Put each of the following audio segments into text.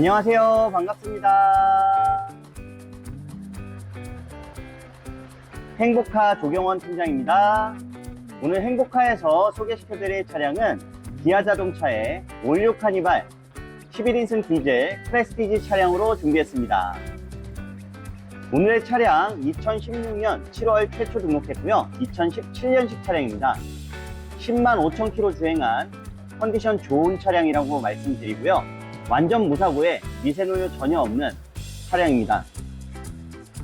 안녕하세요. 반갑습니다. 행복카 조경원 팀장입니다. 오늘 행복카에서 소개시켜드릴 차량은 기아 자동차의 올류 카니발 11인승 디젤 프레스티지 차량으로 준비했습니다. 오늘의 차량 2016년 7월 최초 등록했고요. 2017년식 차량입니다. 10만 5천 킬로 주행한 컨디션 좋은 차량이라고 말씀드리고요. 완전 무사고에 미세노유 전혀 없는 차량입니다.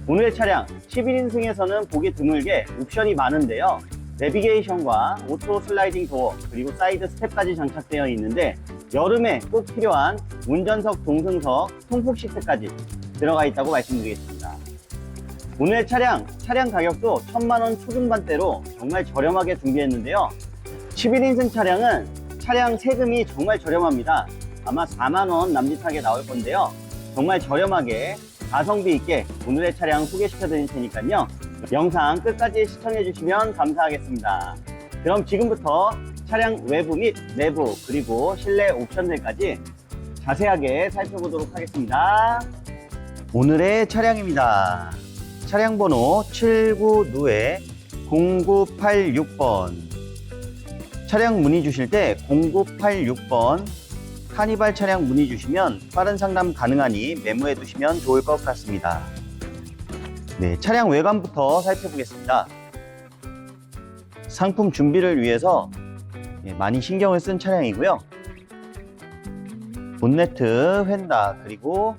오늘의 차량 11인승에서는 보기 드물게 옵션이 많은데요. 내비게이션과 오토 슬라이딩 도어 그리고 사이드 스텝까지 장착되어 있는데 여름에 꼭 필요한 운전석, 동승석, 통풍 시트까지 들어가 있다고 말씀드리겠습니다. 오늘의 차량, 차량 가격도 천만원 초중반대로 정말 저렴하게 준비했는데요. 11인승 차량은 차량 세금이 정말 저렴합니다. 아마 4만원 남짓하게 나올 건데요. 정말 저렴하게 가성비 있게 오늘의 차량 소개시켜 드릴 테니까요. 영상 끝까지 시청해 주시면 감사하겠습니다. 그럼 지금부터 차량 외부 및 내부 그리고 실내 옵션들까지 자세하게 살펴보도록 하겠습니다. 오늘의 차량입니다. 차량 번호 79누에 0986번 차량 문의 주실 때 0986번 카니발 차량 문의 주시면 빠른 상담 가능하니 메모해 두시면 좋을 것 같습니다. 네, 차량 외관부터 살펴보겠습니다. 상품 준비를 위해서 예, 많이 신경을 쓴 차량이고요. 본네트, 휀다, 그리고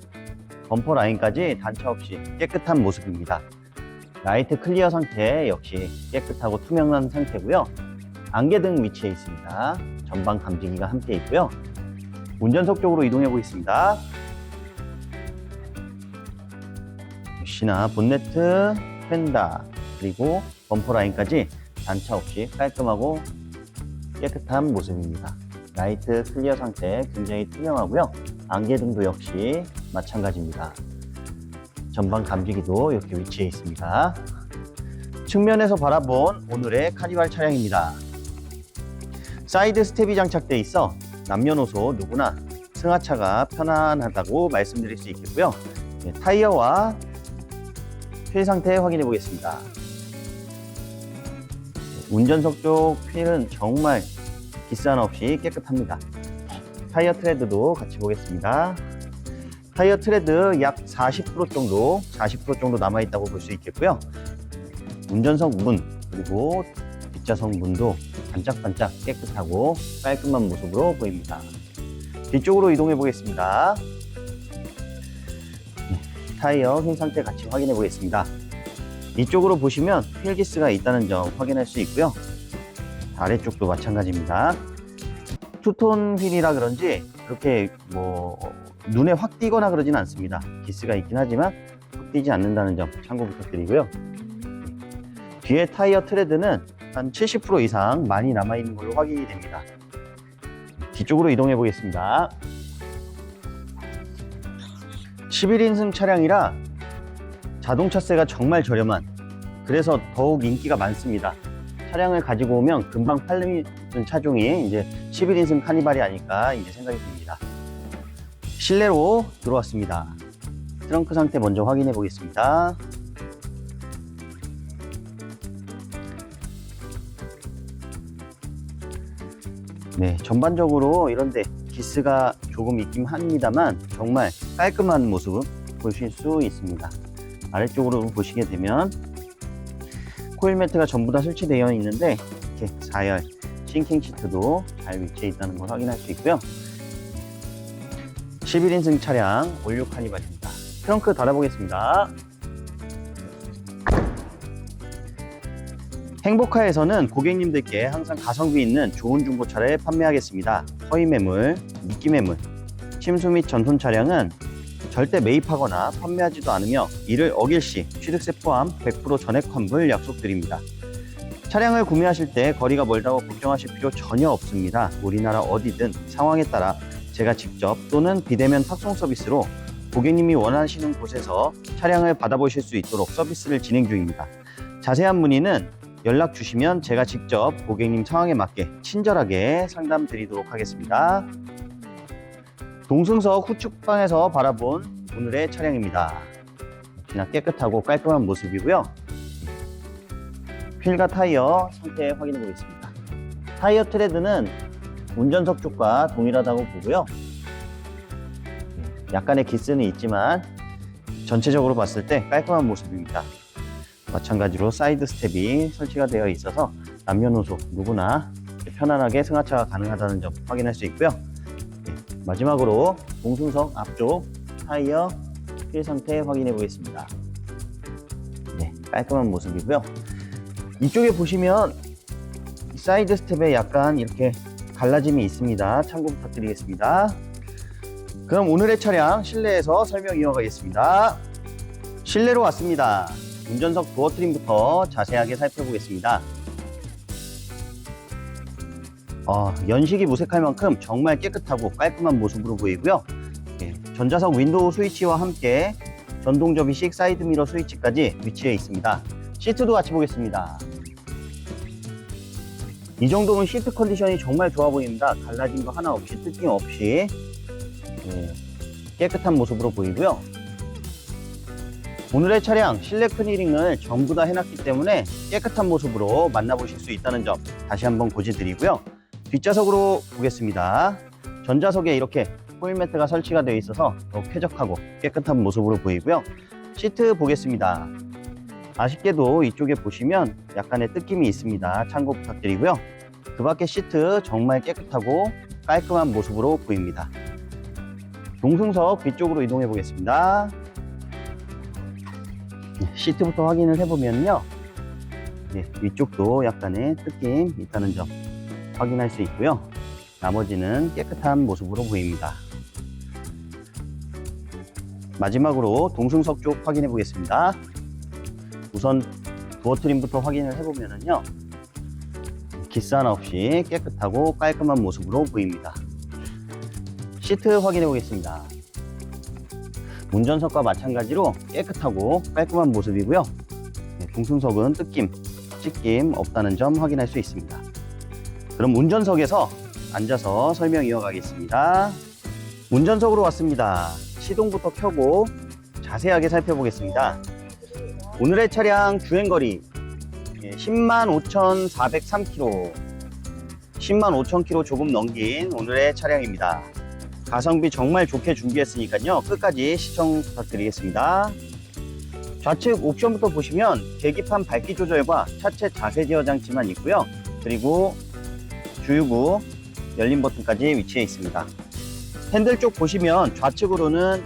범퍼 라인까지 단차 없이 깨끗한 모습입니다. 라이트 클리어 상태 역시 깨끗하고 투명한 상태고요. 안개등 위치해 있습니다. 전방 감지기가 함께 있고요. 운전석 쪽으로 이동해 보겠습니다. 역시나 본네트, 펜다, 그리고 범퍼 라인까지 단차 없이 깔끔하고 깨끗한 모습입니다. 라이트 클리어 상태 굉장히 투명하고요. 안개등도 역시 마찬가지입니다. 전방 감지기도 이렇게 위치해 있습니다. 측면에서 바라본 오늘의 카니발 차량입니다. 사이드 스텝이 장착돼 있어 남녀노소 누구나 승하차가 편안하다고 말씀드릴 수 있겠고요. 네, 타이어와 휠 상태 확인해 보겠습니다. 운전석 쪽 휠은 정말 기스 없이 깨끗합니다. 타이어 트레드도 같이 보겠습니다. 타이어 트레드 약 40% 정도, 40% 정도 남아 있다고 볼 수 있겠고요. 운전석 문, 그리고 뒷좌석 문도 반짝반짝 깨끗하고 깔끔한 모습으로 보입니다. 뒤쪽으로 이동해 보겠습니다. 네, 타이어 휠 상태 같이 확인해 보겠습니다. 이쪽으로 보시면 휠기스가 있다는 점 확인할 수 있고요. 아래쪽도 마찬가지입니다. 투톤 휠이라 그런지 그렇게 뭐 눈에 확 띄거나 그러진 않습니다. 기스가 있긴 하지만 확 띄지 않는다는 점 참고 부탁드리고요. 뒤에 타이어 트레드는 한 70% 이상 많이 남아있는 걸로 확인이 됩니다. 뒤쪽으로 이동해 보겠습니다. 11인승 차량이라 자동차세가 정말 저렴한 그래서 더욱 인기가 많습니다. 차량을 가지고 오면 금방 팔리는 차종이 이제 11인승 카니발이 아닐까 이제 생각이 듭니다. 실내로 들어왔습니다. 트렁크 상태 먼저 확인해 보겠습니다. 네, 전반적으로 이런데 기스가 조금 있긴 합니다만 정말 깔끔한 모습 보실 수 있습니다. 아래쪽으로 보시게 되면 코일 매트가 전부 다 설치되어 있는데 이렇게 4열 싱킹 시트도 잘 위치해 있다는 걸 확인할 수 있고요. 11인승 차량 올류 카니발입니다. 트렁크 닫아보겠습니다. 행복카에서는 고객님들께 항상 가성비 있는 좋은 중고차를 판매하겠습니다. 허위 매물, 미끼 매물, 침수 및 전손 차량은 절대 매입하거나 판매하지도 않으며 이를 어길 시 취득세 포함 100% 전액 환불 약속드립니다. 차량을 구매하실 때 거리가 멀다고 걱정하실 필요 전혀 없습니다. 우리나라 어디든 상황에 따라 제가 직접 또는 비대면 탁송 서비스로 고객님이 원하시는 곳에서 차량을 받아보실 수 있도록 서비스를 진행 중입니다. 자세한 문의는 연락 주시면 제가 직접 고객님 상황에 맞게 친절하게 상담 드리도록 하겠습니다. 동승석 후측방에서 바라본 오늘의 차량입니다. 역시나 깨끗하고 깔끔한 모습이고요. 휠과 타이어 상태 확인해 보겠습니다. 타이어 트레드는 운전석 쪽과 동일하다고 보고요. 약간의 기스는 있지만 전체적으로 봤을 때 깔끔한 모습입니다. 마찬가지로 사이드 스텝이 설치가 되어 있어서 남녀노소 누구나 편안하게 승하차가 가능하다는 점 확인할 수 있고요. 네, 마지막으로 동승석 앞쪽 타이어 휠 상태 확인해 보겠습니다. 네, 깔끔한 모습이고요. 이쪽에 보시면 사이드 스텝에 약간 이렇게 갈라짐이 있습니다. 참고 부탁드리겠습니다. 그럼 오늘의 차량 실내에서 설명 이어가겠습니다. 실내로 왔습니다. 운전석 도어 트림부터 자세하게 살펴보겠습니다. 어, 연식이 무색할 만큼 정말 깨끗하고 깔끔한 모습으로 보이고요. 예, 전자석 윈도우 스위치와 함께 전동 접이식 사이드 미러 스위치까지 위치해 있습니다. 시트도 같이 보겠습니다. 이 정도면 시트 컨디션이 정말 좋아 보입니다. 갈라진 거 하나 없이 뜯김 없이 예, 깨끗한 모습으로 보이고요. 오늘의 차량 실내 클리닝을 전부 다 해놨기 때문에 깨끗한 모습으로 만나보실 수 있다는 점 다시 한번 고지드리고요. 뒷좌석으로 보겠습니다. 전좌석에 이렇게 포일매트가 설치가 되어 있어서 더 쾌적하고 깨끗한 모습으로 보이고요. 시트 보겠습니다. 아쉽게도 이쪽에 보시면 약간의 뜯김이 있습니다. 참고 부탁드리고요. 그 밖에 시트 정말 깨끗하고 깔끔한 모습으로 보입니다. 동승석 뒤쪽으로 이동해 보겠습니다. 네, 시트부터 확인을 해보면요. 네, 위쪽도 약간의 뜯김 있다는 점 확인할 수 있고요. 나머지는 깨끗한 모습으로 보입니다. 마지막으로 동승석 쪽 확인해 보겠습니다. 우선 도어 트림부터 확인을 해보면요. 기스 없이 깨끗하고 깔끔한 모습으로 보입니다. 시트 확인해 보겠습니다. 운전석과 마찬가지로 깨끗하고 깔끔한 모습이고요. 네, 동승석은 뜯김, 찢김 없다는 점 확인할 수 있습니다. 그럼 운전석에서 앉아서 설명 이어가겠습니다. 운전석으로 왔습니다. 시동부터 켜고 자세하게 살펴보겠습니다. 오늘의 차량 주행거리 10만 5,403km 10만 5,000km 조금 넘긴 오늘의 차량입니다. 가성비 정말 좋게 준비했으니까요. 끝까지 시청 부탁드리겠습니다. 좌측 옵션부터 보시면 계기판 밝기 조절과 차체 자세 제어 장치만 있고요. 그리고 주유구 열림 버튼까지 위치해 있습니다. 핸들 쪽 보시면 좌측으로는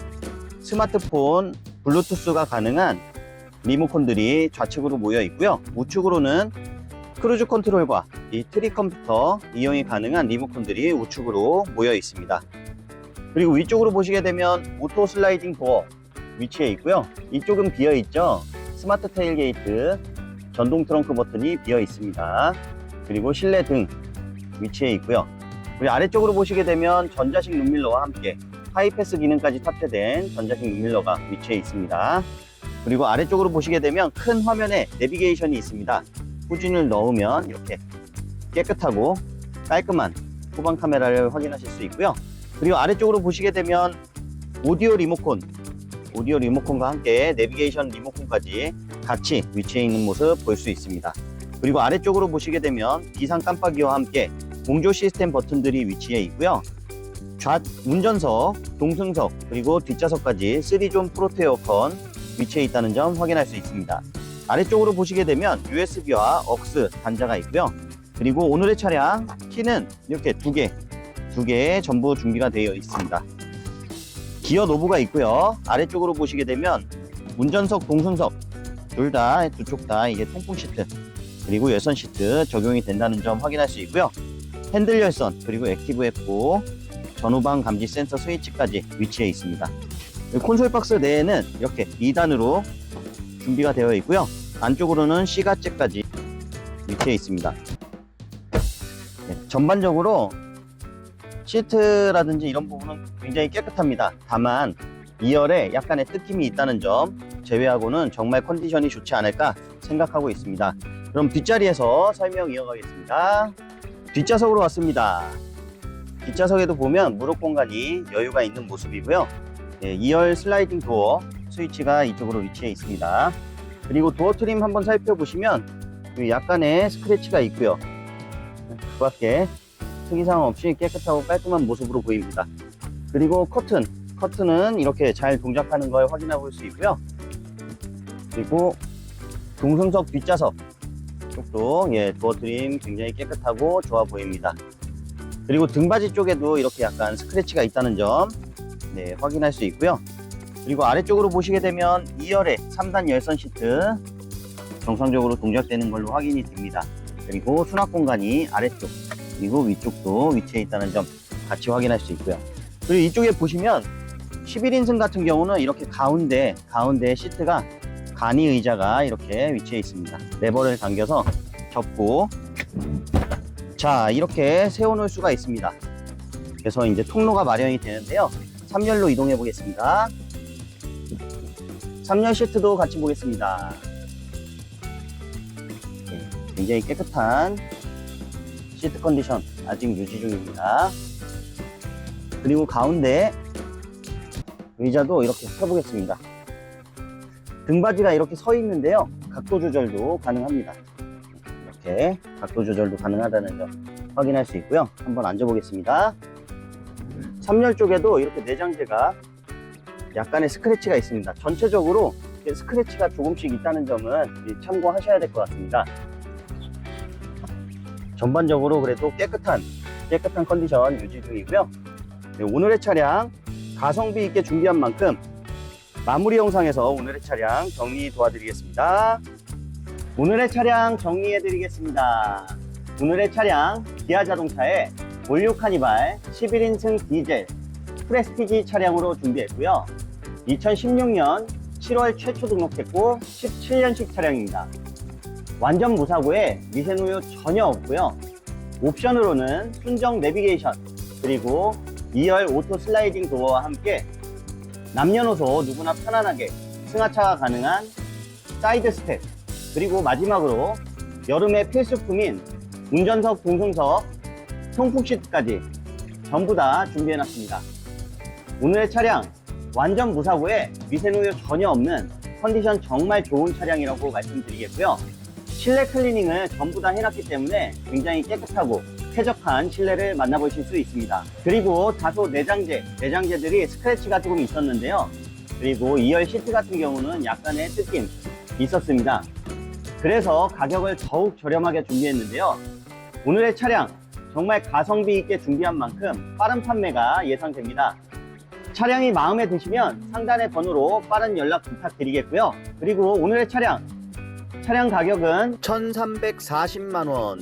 스마트폰 블루투스가 가능한 리모컨들이 좌측으로 모여 있고요. 우측으로는 크루즈 컨트롤과 이 트리 컴퓨터 이용이 가능한 리모컨들이 우측으로 모여 있습니다. 그리고 위쪽으로 보시게 되면 오토 슬라이딩 도어 위치해 있고요. 이쪽은 비어 있죠. 스마트 테일게이트 전동 트렁크 버튼이 비어 있습니다. 그리고 실내 등 위치해 있고요. 그리고 아래쪽으로 보시게 되면 전자식 룸밀러와 함께 하이패스 기능까지 탑재된 전자식 룸밀러가 위치해 있습니다. 그리고 아래쪽으로 보시게 되면 큰 화면에 내비게이션이 있습니다. 후진을 넣으면 이렇게 깨끗하고 깔끔한 후방 카메라를 확인하실 수 있고요. 그리고 아래쪽으로 보시게 되면 오디오 리모컨, 오디오 리모컨과 함께 내비게이션 리모컨까지 같이 위치해 있는 모습 볼 수 있습니다. 그리고 아래쪽으로 보시게 되면 비상 깜빡이와 함께 공조 시스템 버튼들이 위치해 있고요. 좌 운전석, 동승석, 그리고 뒷좌석까지 3존 프로테 어컨 위치해 있다는 점 확인할 수 있습니다. 아래쪽으로 보시게 되면 USB와 억스 단자가 있고요. 그리고 오늘의 차량 키는 이렇게 두 개, 두 개 전부 준비가 되어 있습니다. 기어 노브가 있고요. 아래쪽으로 보시게 되면 운전석, 동승석 둘 다 두 쪽 다 이게 통풍 시트 그리고 열선 시트 적용이 된다는 점 확인할 수 있고요. 핸들 열선 그리고 액티브 F 전후방 감지 센서 스위치까지 위치해 있습니다. 콘솔 박스 내에는 이렇게 2단으로 준비가 되어 있고요. 안쪽으로는 C가째까지 위치해 있습니다. 네, 전반적으로 시트라든지 이런 부분은 굉장히 깨끗합니다. 다만 2열에 약간의 뜯김이 있다는 점 제외하고는 정말 컨디션이 좋지 않을까 생각하고 있습니다. 그럼 뒷자리에서 설명 이어가겠습니다. 뒷좌석으로 왔습니다. 뒷좌석에도 보면 무릎 공간이 여유가 있는 모습이고요. 예, 2열 슬라이딩 도어 스위치가 이쪽으로 위치해 있습니다. 그리고 도어 트림 한번 살펴보시면 그 약간의 스크래치가 있고요. 그 밖에 특이사항 없이 깨끗하고 깔끔한 모습으로 보입니다. 그리고 커튼, 커튼은 이렇게 잘 동작하는 걸 확인해 볼 수 있고요. 그리고 동승석 뒷좌석 쪽도 예, 도어 트림 굉장히 깨끗하고 좋아 보입니다. 그리고 등받이 쪽에도 이렇게 약간 스크래치가 있다는 점 네, 확인할 수 있고요. 그리고 아래쪽으로 보시게 되면 2열에 3단 열선 시트 정상적으로 동작되는 걸로 확인이 됩니다. 그리고 수납 공간이 아래쪽 그리고 위쪽도 위치해 있다는 점 같이 확인할 수 있고요. 그리고 이쪽에 보시면 11인승 같은 경우는 이렇게 가운데 가운데 시트가 간이 의자가 이렇게 위치해 있습니다. 레버를 당겨서 접고 자 이렇게 세워놓을 수가 있습니다. 그래서 이제 통로가 마련이 되는데요. 3열로 이동해 보겠습니다. 3열 시트도 같이 보겠습니다. 네, 굉장히 깨끗한 시트 컨디션 아직 유지 중입니다. 그리고 가운데 의자도 이렇게 펴보겠습니다. 등받이가 이렇게 서 있는데요. 각도 조절도 가능합니다. 이렇게 각도 조절도 가능하다는 점 확인할 수 있고요. 한번 앉아보겠습니다. 3열 쪽에도 이렇게 내장재가 약간의 스크래치가 있습니다. 전체적으로 스크래치가 조금씩 있다는 점은 참고하셔야 될 것 같습니다. 전반적으로 그래도 깨끗한 깨끗한 컨디션 유지 중이고요. 네, 오늘의 차량 가성비 있게 준비한 만큼 마무리 영상에서 오늘의 차량 정리 도와드리겠습니다. 오늘의 차량 정리해 드리겠습니다. 오늘의 차량 기아 자동차의 올류 카니발 11인승 디젤 프레스티지 차량으로 준비했고요. 2016년 7월 최초 등록했고 17년식 차량입니다. 완전 무사고에 미세누유 전혀 없고요. 옵션으로는 순정 내비게이션 그리고 2열 오토 슬라이딩 도어와 함께 남녀노소 누구나 편안하게 승하차가 가능한 사이드 스텝 그리고 마지막으로 여름의 필수품인 운전석 동승석 통풍 시트까지 전부 다 준비해놨습니다. 오늘의 차량 완전 무사고에 미세누유 전혀 없는 컨디션 정말 좋은 차량이라고 말씀드리겠고요. 실내 클리닝을 전부 다 해놨기 때문에 굉장히 깨끗하고 쾌적한 실내를 만나보실 수 있습니다. 그리고 다소 내장재, 내장재들이 스크래치가 조금 있었는데요. 그리고 2열 시트 같은 경우는 약간의 뜯김 있었습니다. 그래서 가격을 더욱 저렴하게 준비했는데요. 오늘의 차량 정말 가성비 있게 준비한 만큼 빠른 판매가 예상됩니다. 차량이 마음에 드시면 상단의 번호로 빠른 연락 부탁드리겠고요. 그리고 오늘의 차량 차량 가격은 1,340만원.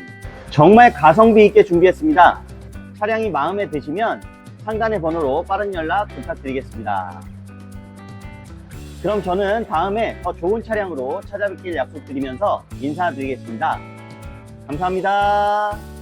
정말 가성비 있게 준비했습니다. 차량이 마음에 드시면 상단의 번호로 빠른 연락 부탁드리겠습니다. 그럼 저는 다음에 더 좋은 차량으로 찾아뵙길 약속드리면서 인사드리겠습니다. 감사합니다.